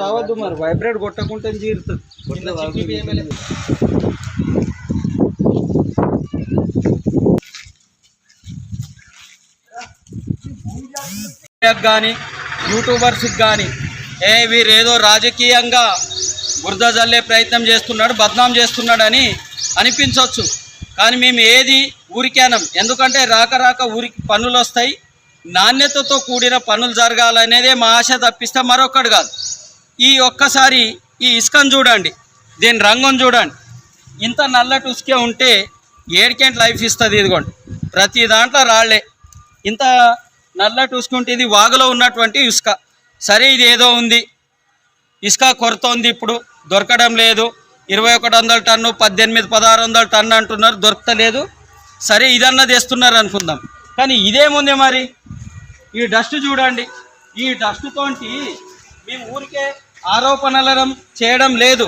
రావద్దు మరి. వైబ్రేట్ కొట్టకుంటే జీరుతుంది కానీ యూట్యూబర్స్కి కానీ ఏ వీరేదో రాజకీయంగా బురద జల్లే ప్రయత్నం చేస్తున్నాడు బద్నాం చేస్తున్నాడని అనిపించవచ్చు కానీ మేము ఏది ఊరికేనం. ఎందుకంటే రాక రాక ఊరికి పనులు వస్తాయి నాణ్యతతో కూడిన పనులు జరగాలనేదే మా ఆశ తప్పిస్తే మరొకటి కాదు. ఈ ఒక్కసారి ఈ ఇసుకను చూడండి దీని రంగును చూడండి. ఇంత నల్లటి ఉసుకే ఉంటే ఏడికెంట్ లైఫ్ ఇస్తుంది ఇదిగోండి. ప్రతి దాంట్లో రాళ్ళే. ఇంత నల్లటి ఉసుకుంటే ఇది వాగులో ఉన్నటువంటి ఇసుక సరే ఇది ఏదో ఉంది. ఇసుక కొరత ఉంది ఇప్పుడు దొరకడం లేదు. ఇరవై ఒకటి వందల టన్ను పద్దెనిమిది పదహారు వందల టన్ను అంటున్నారు దొరకలేదు. సరే ఇదన్నా తెస్తున్నారు అనుకుందాం. కానీ ఇదేముంది మరి? ఈ డస్ట్ చూడండి. ఈ డస్ట్తోటి మేము ఊరికే ఆరోపణలను చేయడం లేదు.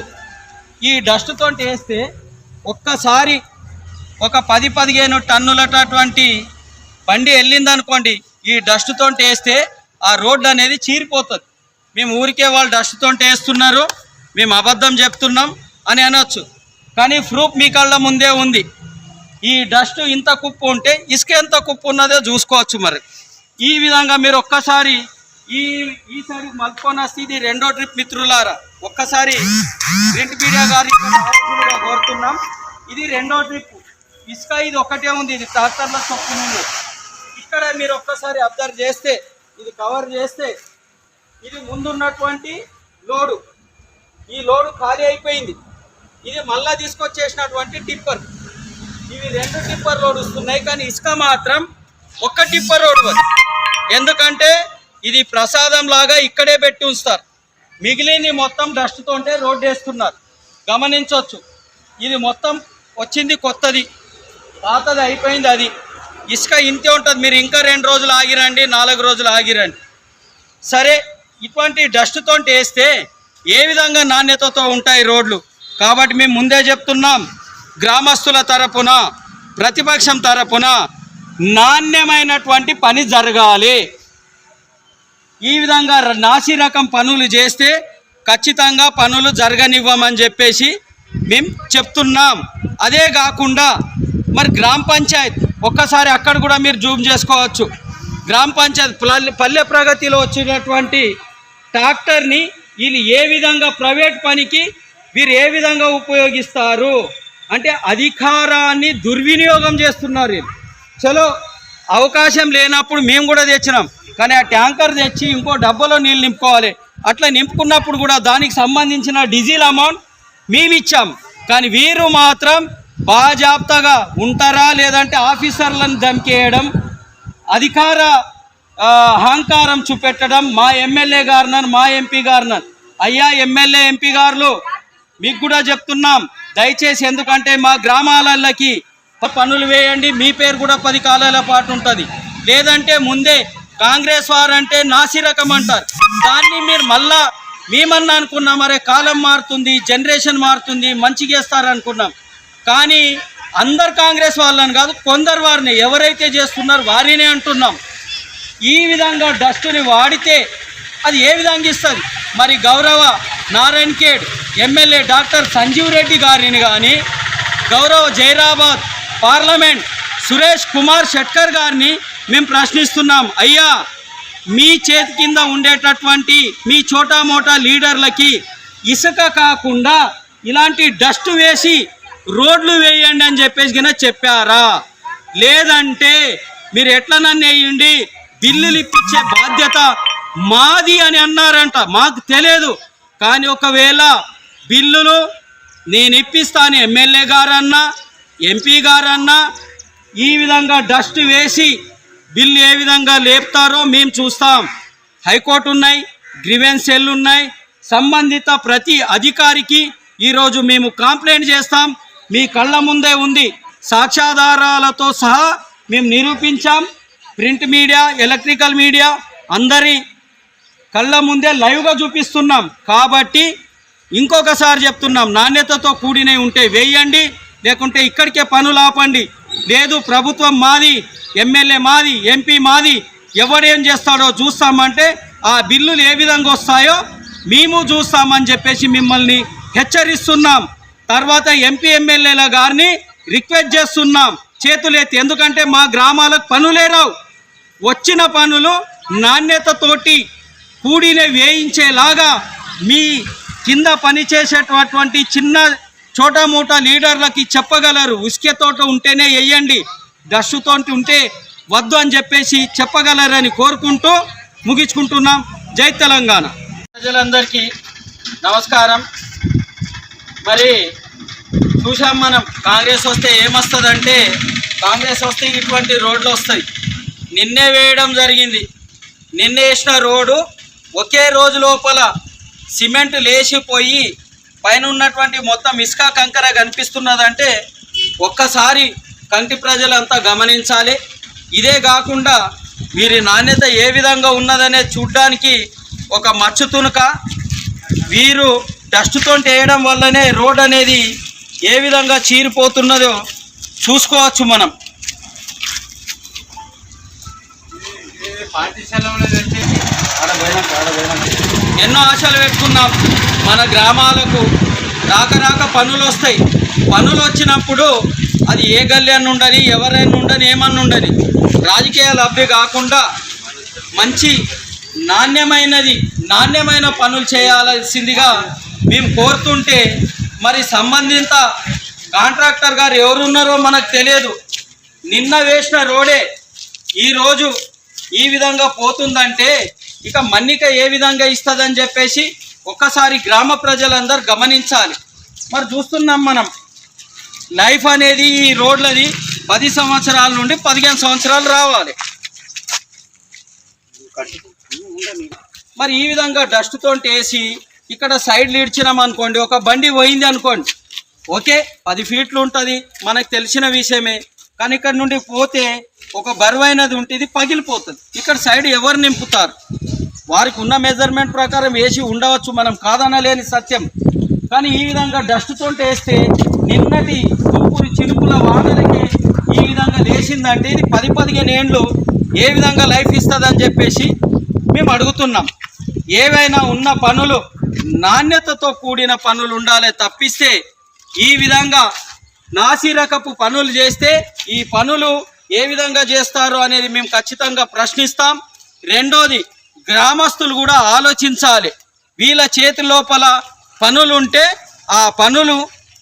ఈ డస్ట్ తోటి వేస్తే ఒక్కసారి ఒక పది పదిహేను టన్నులటటువంటి బండి వెళ్ళిందనుకోండి ఈ డస్ట్ తోటి వేస్తే ఆ రోడ్డు అనేది చీరిపోతుంది. మేము ఊరికే వాళ్ళు డస్ట్ తోటి వేస్తున్నారు మేము అబద్ధం చెప్తున్నాం అని అనొచ్చు. కానీ ప్రూఫ్ మీ కళ్ళ ముందే ఉంది. ఈ డస్ట్ ఇంత కుప్పు ఉంటే ఇసుక ఎంత కుప్పు ఉన్నదో చూసుకోవచ్చు మరి. ఈ విధంగా మీరు ఒక్కసారి ఈ ఈసారి మల్కొని స్థితి ఇది రెండో ట్రిప్ మిత్రులారా ఒక్కసారి ప్రింట్ మీడియా గారి కోరుతున్నాం. ఇది రెండో ట్రిప్. ఇసుక ఇది ఒకటే ఉంది ఇది ట్రాక్టర్ల చొప్పున ఉంది. ఇక్కడ మీరు ఒక్కసారి అబ్జర్వ్ చేస్తే ఇది కవర్ చేస్తే ఇది ముందున్నటువంటి లోడు. ఈ లోడు ఖాళీ అయిపోయింది. ఇది మళ్ళా తీసుకొచ్చేసినటువంటి టిప్పర్. ఇవి రెండు టిప్పర్ రోడ్ వస్తున్నాయి కానీ ఇసుక మాత్రం ఒక్క టిప్పర్ రోడ్ ఎందుకంటే ఇది ప్రసాదం లాగా ఇక్కడే పెట్టి ఉంచుతారు. మిగిలింది మొత్తం డస్ట్తో ఉంటే రోడ్డు వేస్తున్నారు. గమనించవచ్చు ఇది మొత్తం వచ్చింది కొత్తది. పాతది అయిపోయింది అది. ఇసుక ఇంతే ఉంటుంది. మీరు ఇంకా రెండు రోజులు ఆగిరండి నాలుగు రోజులు ఆగిరండి. సరే ఇటువంటి డస్ట్తో వేస్తే ఏ విధంగా నాణ్యతతో ఉంటాయి రోడ్లు? కాబట్టి మేము ముందే చెప్తున్నాం. గ్రామస్తుల తరపున ప్రతిపక్షం తరపున నాణ్యమైనటువంటి పని జరగాలి. ఈ విధంగా నాసి రకం పనులు చేస్తే ఖచ్చితంగా పనులు జరగనివ్వమని చెప్పేసి మేము చెప్తున్నాం. అదే కాకుండా మరి గ్రామ పంచాయత్ ఒక్కసారి అక్కడ కూడా మీరు జూమ్ చేసుకోవచ్చు. గ్రామ పంచాయత్ పల్లె పల్లె ప్రగతిలో వచ్చినటువంటి ట్రాక్టర్ని వీళ్ళు ఏ విధంగా ప్రైవేట్ పనికి వీరు ఏ విధంగా ఉపయోగిస్తారు? అంటే అధికారాన్ని దుర్వినియోగం చేస్తున్నారు వీళ్ళు. చలో అవకాశం లేనప్పుడు మేము కూడా తెచ్చినాం. కానీ ఆ ట్యాంకర్ తెచ్చి ఇంకో డబ్బాలో నీళ్ళు నింపుకోవాలి. అట్లా నింపుకున్నప్పుడు కూడా దానికి సంబంధించిన డీజిల్ అమౌంట్ మేము ఇచ్చాం. కానీ వీరు మాత్రం బాజాప్తగా ఉంటారా లేదంటే ఆఫీసర్లను ధమ్కేయడం అధికార అహంకారం చూపెట్టడం మా ఎమ్మెల్యే గారినని మా ఎంపీ గారినని. అయ్యా ఎమ్మెల్యే ఎంపీ గారులు మీకు కూడా చెప్తున్నాం. దయచేసి ఎందుకంటే మా గ్రామాలకి పనులు వేయండి. మీ పేరు కూడా పది కాలాల పాటు ఉంటుంది. లేదంటే ముందే కాంగ్రెస్ వారంటే నాసి రకం అంటారు. దాన్ని మీరు మళ్ళా మేమన్నా అనుకున్నాం అరే కాలం మారుతుంది జనరేషన్ మారుతుంది మంచి చేస్తారనుకున్నాం. కానీ అందరు కాంగ్రెస్ వాళ్ళని కాదు కొందరు వారిని ఎవరైతే చేస్తున్నారో వారినే అంటున్నాం. ఈ విధంగా డస్ట్ని వాడితే అది ఏ విధంగా ఇస్తుంది? మరి గౌరవ Narayankhed MLA doctor Sanjeev Reddy గారిని కానీ గౌరవ జైరాబాద్ పార్లమెంట్ సురేష్ కుమార్ షెట్కర్ గారిని మేము ప్రశ్నిస్తున్నాం అయ్యా మీ చేతి కింద ఉండేటటువంటి మీ చోటా మోటా లీడర్లకి ఇసుక కాకుండా ఇలాంటి డస్ట్ వేసి రోడ్లు వేయండి అని చెప్పేసి కింద చెప్పారా? లేదంటే మీరు ఎట్లా నన్ను వేయండి? బిల్లులు ఇప్పించే బాధ్యత మాది అని అన్నారంట. మాకు తెలియదు. కానీ ఒకవేళ బిల్లులు నేను ఇప్పిస్తాను ఎమ్మెల్యే గారన్నా ఎంపీ గారన్నా ఈ విధంగా డస్ట్ వేసి బిల్లు ఏ విధంగా లేపుతారో మేము చూస్తాం. హైకోర్టు ఉన్నాయి గ్రివెన్స్ సెల్ ఉన్నాయి. సంబంధిత ప్రతి అధికారికి ఈరోజు మేము కంప్లైంట్ చేస్తాం. మీ కళ్ళ ముందే ఉంది. సాక్ష్యాధారాలతో సహా మేము నిరూపించాం. ప్రింట్ మీడియా ఎలక్ట్రికల్ మీడియా అందరి కళ్ళ ముందే లైవ్గా చూపిస్తున్నాం. కాబట్టి ఇంకొకసారి చెప్తున్నాం నాణ్యతతో కూడినవి ఉంటే వేయండి. లేకుంటే ఇక్కడికే పనులు ఆపండి. లేదు ప్రభుత్వం మాది ఎమ్మెల్యే మాది ఎంపీ మాది ఎవడేం చేస్తాడో చూస్తామంటే ఆ బిల్లులు ఏ విధంగా వస్తాయో మేము చూస్తామని చెప్పేసి మిమ్మల్ని హెచ్చరిస్తున్నాం. తర్వాత ఎంపీ ఎమ్మెల్యేల గారిని రిక్వెస్ట్ చేస్తున్నాం. చేతులెత్తి ఎందుకంటే మా గ్రామాలకు పనులే రావు. వచ్చిన పనులు నాణ్యతతోటి కూడిన వేయించేలాగా మీ కింద పనిచేసేటటువంటి చిన్న చోటా మోటా లీడర్లకి చెప్పగలరు. ఉసికే తోట ఉంటేనే వేయండి. డస్టుతో ఉంటే వద్దు అని చెప్పేసి చెప్పగలరని కోరుకుంటూ ముగించుకుంటున్నాం. జై తెలంగాణ. ప్రజలందరికీ నమస్కారం. మరి చూసాం మనం కాంగ్రెస్ వస్తే ఏమొస్తుందంటే కాంగ్రెస్ వస్తే ఇటువంటి రోడ్లు వస్తాయి. నిన్నే వేయడం జరిగింది. నిన్నే వేసిన రోడ్డు ఒకే రోజు లోపల సిమెంట్ లేచిపోయి పైన ఉన్నటువంటి మొత్తం ఇసుక కంకర కనిపిస్తున్నదంటే ఒక్కసారి కంటి ప్రజలంతా గమనించాలి. ఇదే కాకుండా వీరి నాణ్యత ఏ విధంగా ఉన్నదనే చూడ్డానికి ఒక మచ్చు తునుక వీరు డస్ట్తో వేయడం వల్లనే రోడ్ అనేది ఏ విధంగా చీరిపోతున్నదో చూసుకోవచ్చు మనం. ఎన్నో ఆశలు పెట్టుకున్నాం. మన గ్రామాలకు రాక రాక పనులు వస్తాయి పనులు వచ్చినప్పుడు అది ఏ గల్యాన్ని ఉండని ఎవరైనా ఉండని ఏమన్నా ఉండని. రాజకీయ లబ్ధి కాకుండా మంచి నాణ్యమైనది నాణ్యమైన పనులు చేయాల్సిందిగా మేము కోరుతుంటే మరి సంబంధిత కాంట్రాక్టర్ గారు ఎవరున్నారో మనకు తెలియదు. నిన్న వేసిన రోడే ఈరోజు ఈ విధంగా పోతుందంటే ఇక మన్నిక ఏ విధంగా ఇస్తుందని చెప్పేసి ఒక్కసారి గ్రామ ప్రజలందరూ గమనించాలి. మరి చూస్తున్నాం మనం లైఫ్ అనేది ఈ రోడ్లది పది సంవత్సరాల నుండి పదిహేను సంవత్సరాలు రావాలి. మరి ఈ విధంగా డస్ట్ తోటి వేసి ఇక్కడ సైడ్ ఇడ్చినాం అనుకోండి ఒక బండి పోయింది అనుకోండి ఓకే పది ఫీట్లు ఉంటుంది మనకు తెలిసిన విషయమే. కానీ ఇక్కడ నుండి పోతే ఒక బరువైనది ఉంటుంది పగిలిపోతుంది. ఇక్కడ సైడ్ ఎవరు నింపుతారు? వారికి ఉన్న మెజర్మెంట్ ప్రకారం వేసి ఉండవచ్చు మనం కాదనలేని సత్యం. కానీ ఈ విధంగా డస్ట్ తోటి వేస్తే నిన్నటి తుప్పులు చినుకుల వానలకి ఈ విధంగా లేచిందంటే ఇది పది పదిహేను ఏండ్లు ఏ విధంగా లైఫ్ ఇస్తుందని చెప్పేసి మేము అడుగుతున్నాం. ఏవైనా ఉన్న పనులు నాణ్యతతో కూడిన పనులు ఉండాలి తప్పిస్తే ఈ విధంగా నాసిరకపు పనులు చేస్తే ఈ పనులు ఏ విధంగా చేస్తారు అనేది మేము ఖచ్చితంగా ప్రశ్నిస్తాం. రెండోది గ్రామస్తులు కూడా ఆలోచించాలి. వీళ్ళ చేతి లోపల పనులు ఉంటే ఆ పనులు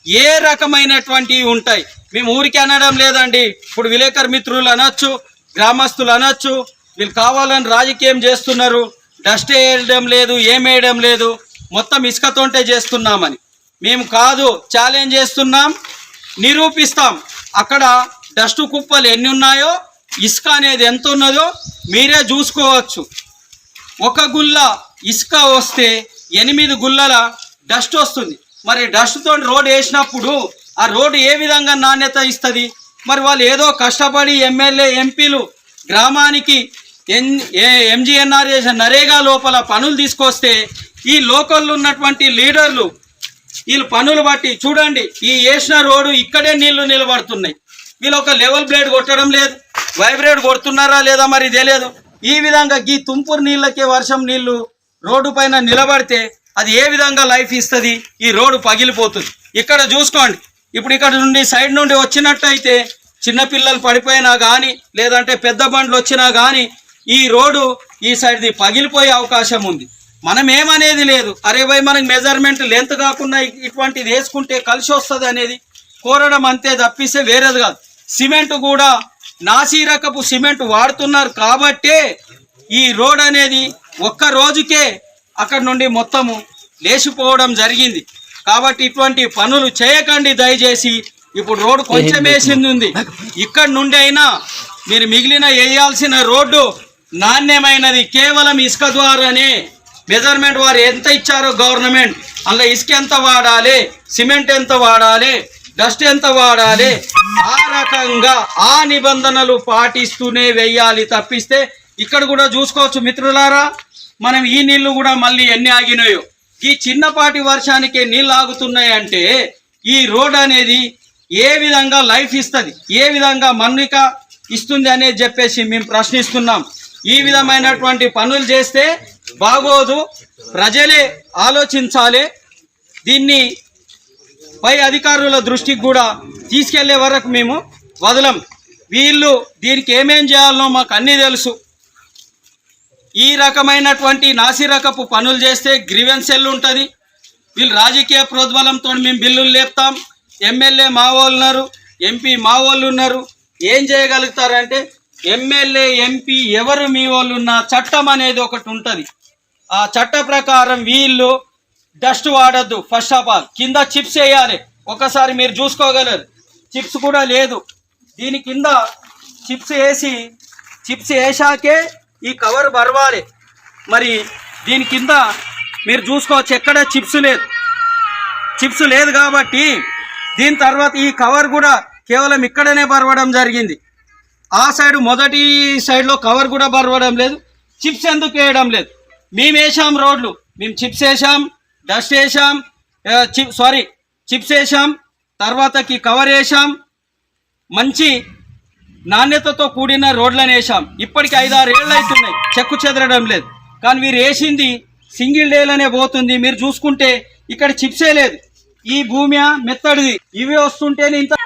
ఏ రకమైనటువంటివి ఉంటాయి? మేము ఊరికి అనడం లేదండి. ఇప్పుడు విలేకరు మిత్రులు అనొచ్చు గ్రామస్తులు అనొచ్చు వీళ్ళు కావాలని రాజకీయం చేస్తున్నారు. డస్ట్ వేయడం లేదు ఏం వేయడం లేదు. మొత్తం ఇసుకతోంటే చేస్తున్నామని. మేము కాదు ఛాలెంజ్ చేస్తున్నాం నిరూపిస్తాం. అక్కడ డస్ట్ కుప్పలు ఎన్ని ఉన్నాయో ఇసుక అనేది ఎంత ఉన్నదో మీరే చూసుకోవచ్చు. ఒక గుల్ల ఇసుక వస్తే ఎనిమిది గుల్లల డస్ట్ వస్తుంది. మరి డస్ట్తో రోడ్ వేసినప్పుడు ఆ రోడ్డు ఏ విధంగా నాణ్యత ఇస్తుంది? మరి వాళ్ళు ఏదో కష్టపడి ఎమ్మెల్యే ఎంపీలు గ్రామానికి ఎన్ ఎంజిఎన్ఆర్ నరేగా లోపల పనులు తీసుకొస్తే ఈ లోకల్లో ఉన్నటువంటి లీడర్లు వీళ్ళు పనులు బట్టి చూడండి ఈ వేసిన రోడ్డు ఇక్కడే నీళ్ళు నిలబడుతున్నాయి. వీళ్ళు ఒక లెవెల్ బ్లేడ్ కొట్టడం లేదు. వైబ్రేట్ కొడుతున్నారా లేదా మరి తెలియదు. ఈ విధంగా ఈ తుంపూరు నీళ్ళకే వర్షం నీళ్ళు రోడ్డు పైన నిలబడితే అది ఏ విధంగా లైఫ్ ఇస్తుంది? ఈ రోడ్డు పగిలిపోతుంది. ఇక్కడ చూసుకోండి. ఇప్పుడు ఇక్కడ నుండి సైడ్ నుండి వచ్చినట్టయితే చిన్నపిల్లలు పడిపోయినా కానీ లేదంటే పెద్ద బండ్లు వచ్చినా కానీ ఈ రోడ్డు ఈ సైడ్ది పగిలిపోయే అవకాశం ఉంది. మనం ఏమనేది లేదు. అరే భయ్ మనకి మెజర్మెంట్ లెంత్ కాకుండా ఇటువంటిది వేసుకుంటే కలిసి వస్తుంది అనేది కోరడం అంతే తప్పిస్తే వేరేది కాదు. సిమెంట్ కూడా నాసీ రకపు సిమెంట్ వాడుతున్నారు కాబట్టే ఈ రోడ్ అనేది ఒక్క రోజుకే అక్కడ నుండి మొత్తము లేచిపోవడం జరిగింది. కాబట్టి ఇటువంటి పనులు చేయకండి దయచేసి. ఇప్పుడు రోడ్డు కొంచెం వేసింది ఉంది. ఇక్కడ నుండి అయినా మీరు మిగిలిన వేయాల్సిన రోడ్డు నాణ్యమైనది. కేవలం ఇసుక ద్వారానే మెజర్మెంట్ వారు ఎంత ఇచ్చారో గవర్నమెంట్ అందులో ఇసుక ఎంత వాడాలి? సిమెంట్ ఎంత వాడాలి? డస్ట్ ఎంత వాడాలి? ఆ రకంగా ఆ నిబంధనలు పాటిస్తూనే వెయ్యాలి తప్పిస్తే ఇక్కడ కూడా చూసుకోవచ్చు మిత్రులారా మనం ఈ నీళ్ళు కూడా మళ్ళీ ఎన్ని ఆగినాయో. ఈ చిన్నపాటి వర్షానికి నీళ్ళు ఆగుతున్నాయి అంటే ఈ రోడ్ అనేది ఏ విధంగా లైఫ్ ఇస్తుంది ఏ విధంగా మన్నిక ఇస్తుంది అనేది చెప్పేసి మేము ప్రశ్నిస్తున్నాం. ఈ విధమైనటువంటి పనులు చేస్తే బాగోదు ప్రజలే ఆలోచించాలి. దీన్ని పై అధికారుల దృష్టికి కూడా తీసుకెళ్ళే వరకు మేము వదలం. వీళ్ళు దీనికి ఏమేం చేయాలనో మాకు అన్నీ తెలుసు. ఈ రకమైనటువంటి నాసిరకపు పనులు చేస్తే గ్రీవెన్స్ సెల్ ఉంటుంది. వీళ్ళు రాజకీయ ప్రోద్బలంతో మేము బిల్లులు లేపుతాం. ఎమ్మెల్యే మా వాళ్ళు ఉన్నారు ఎంపీ మా వాళ్ళు ఉన్నారు. ఏం చేయగలుగుతారంటే ఎమ్మెల్యే ఎంపీ ఎవరు మీ వాళ్ళు ఉన్న చట్టం అనేది ఒకటి ఉంటుంది. ఆ చట్ట ప్రకారం వీళ్ళు డస్ట్ వాడద్దు. ఫస్ట్ ఆఫ్ ఆల్ కింద చిప్స్ వేయాలి. ఒకసారి మీరు చూసుకోగలరు. చిప్స్ కూడా లేదు. దీని కింద చిప్స్ వేసి చిప్స్ వేసాకే ఈ కవర్ బరవాలి మరి దీని కింద మీరు చూసుకోవచ్చు ఎక్కడ చిప్స్ లేదు. చిప్స్ లేదు కాబట్టి దీని తర్వాత ఈ కవర్ కూడా కేవలం ఇక్కడనే బరవడం జరిగింది. ఆ సైడ్ మొదటి సైడ్లో కవర్ కూడా బరవడం లేదు. చిప్స్ ఎందుకు వేయడం లేదు? మేము వేసాం రోడ్లు. మేము చిప్స్ వేసాం డస్ట్ వేసాం చిప్ సారీ చిప్స్ వేసాం తర్వాతకి కవర్ వేసాం మంచి నాణ్యతతో కూడిన రోడ్లను వేసాం ఇప్పటికి ఐదారు ఏళ్ళు అవుతున్నాయి చెక్కు చెదరడం లేదు. కానీ మీరు వేసింది సింగిల్ డేలనే పోతుంది. మీరు చూసుకుంటే ఇక్కడ చిప్సే లేదు. ఈ భూమి మెత్తడిది. ఇవి వస్తుంటేనే ఇంత